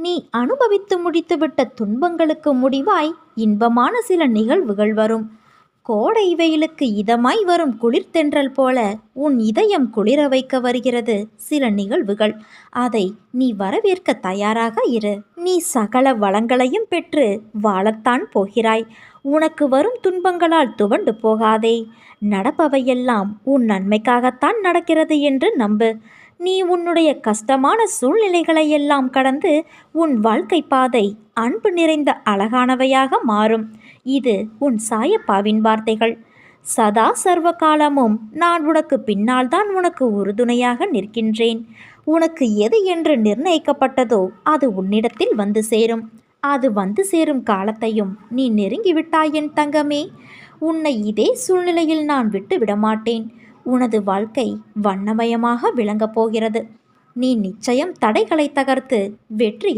நீ அனுபவித்து முடித்துவிட்ட துன்பங்களுக்கு முடிவாய் இன்பமான சில நிகழ்வுகள் வரும். கோடை வெயிலுக்கு இதமாய் வரும் குளிர்தென்றல் போல உன் இதயம் குளிர வைக்க வருகிறது சில நிகழ்வுகள். அதை நீ வரவேற்க தயாராக இரு. நீ சகல வளங்களையும் பெற்று வாழத்தான் போகிறாய். உனக்கு வரும் துன்பங்களால் துவண்டு போகாதே. நடப்பவையெல்லாம் உன் நன்மைக்காகத்தான் நடக்கிறது என்று நம்பு. நீ உன்னுடைய கஷ்டமான சூழ்நிலைகளை எல்லாம் கடந்து உன் வாழ்க்கை பாதை அன்பு நிறைந்த அழகானவையாக மாறும். இது உன் சாயப்பாவின் வார்த்தைகள். சதா சர்வ காலமும் நான் உனக்கு பின்னால் தான் உனக்கு உறுதுணையாக நிற்கின்றேன். உனக்கு எது என்று நிர்ணயிக்கப்பட்டதோ அது உன்னிடத்தில் வந்து சேரும். அது வந்து சேரும் காலத்தையும் நீ நெருங்கிவிட்டாய் என் தங்கமே. உன்னை இதே சூழ்நிலையில் நான் விட்டு விடமாட்டேன் உனது வாழ்க்கை வண்ணமயமாக விளங்கப் போகிறது. நீ நிச்சயம் தடைகளை தகர்த்து வெற்றி